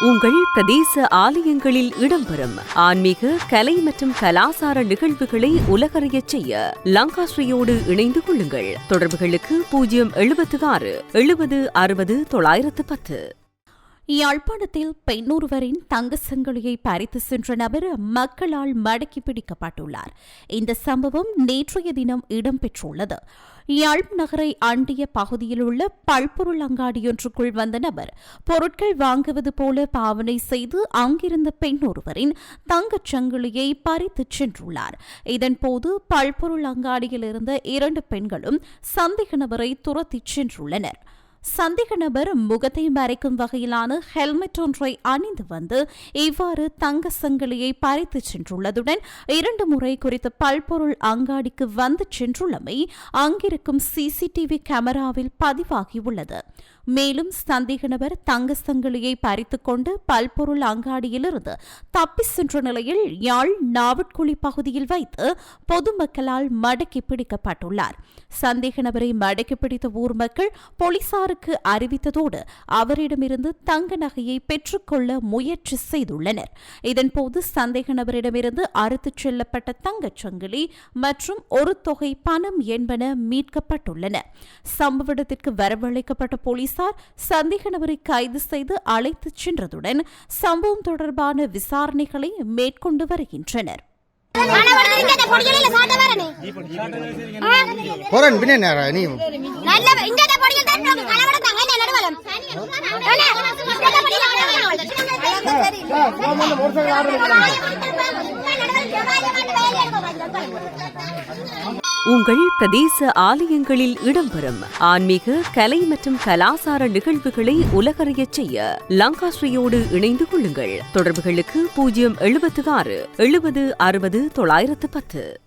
உங்கள் பிரதேச ஆலயங்களில் இடம்பெறும் ஆன்மீக கலை மற்றும் கலாசார நிகழ்வுகளை உலகறியச் செய்ய லங்காஸ்ரீயோடு இணைந்து கொள்ளுங்கள். தொடர்புகளுக்கு பூஜ்ஜியம் எழுபத்து ஆறு எழுபது அறுபது தொள்ளாயிரத்து பத்து. யாழ்ப்பாணத்தில் பெண்ணொருவரின் தங்க சங்கிலியை பறித்து சென்ற நபர் மக்களால் மடக்கி பிடிக்கப்பட்டுள்ளார். இந்த சம்பவம் நேற்றைய தினம் இடம்பெற்றுள்ளது. யாழ் நகரை அண்டிய பகுதியில் உள்ள பல்பொருள் அங்காடியொன்றுக்குள் வந்த நபர் பொருட்கள் வாங்குவது போல பாவனை செய்து அங்கிருந்த பெண் ஒருவரின் தங்கச் சங்கிலியை பறித்துச் சென்றுள்ளார். இதன்போது பல்பொருள் அங்காடியில் இருந்த இரண்டு பெண்களும் சந்தேக நபரை துரத்திச் சென்றுள்ளனர். சந்தேக நபர் முகத்தை மறைக்கும் வகையிலான ஹெல்மெட் ஒன்றை அணிந்து வந்து இவ்வாறு தங்க சங்கிலியை பறித்துச் சென்றுள்ளதுடன் இரண்டு முறை குறித்த பல்பொருள் அங்காடிக்கு வந்து சென்றுள்ளமை அங்கிருக்கும் சிசிடிவி கேமராவில் பதிவாகியுள்ளது. மேலும் சந்தேக நபர் தங்க சங்கிலியை பறித்துக்கொண்டு பல்பொருள் அங்காடியிலிருந்து தப்பி சென்ற நிலையில் யாழ் நாவட்குழி பகுதியில் வைத்து பொதுமக்களால் மடக்கி பிடிக்கப்பட்டுள்ளார். சந்தேக நபரை மடக்கி பிடித்த ஊர் மக்கள் போலீசாருக்கு அறிவித்ததோடு அவரிடமிருந்து தங்க நகையை பெற்றுக்கொள்ள முயற்சி செய்துள்ளனர். இதன்போது சந்தேக நபரிடமிருந்து அறுத்துச் செல்லப்பட்ட தங்கச் சங்கிலி மற்றும் ஒரு தொகை பணம் என்பன மீட்கப்பட்டுள்ளன. சம்பவ இடத்திற்கு வரவழைக்கப்பட்ட போலீசார் சந்தேக நபரை கைது செய்து அழைத்துச் சென்றதுடன் சம்பவம் தொடர்பான விசாரணைகளை மேற்கொண்டு வருகின்றனர். உங்கள் பிரதேச ஆலயங்களில் இடம்பெறும் ஆன்மீக கலை மற்றும் கலாசார நிகழ்வுகளை உலகறியச் செய்ய லங்காஸ்ரீயோடு இணைந்து கொள்ளுங்கள். தொடர்புகளுக்கு பூஜ்ஜியம் எழுபத்து ஆறு எழுபது அறுபது தொள்ளாயிரத்து பத்து.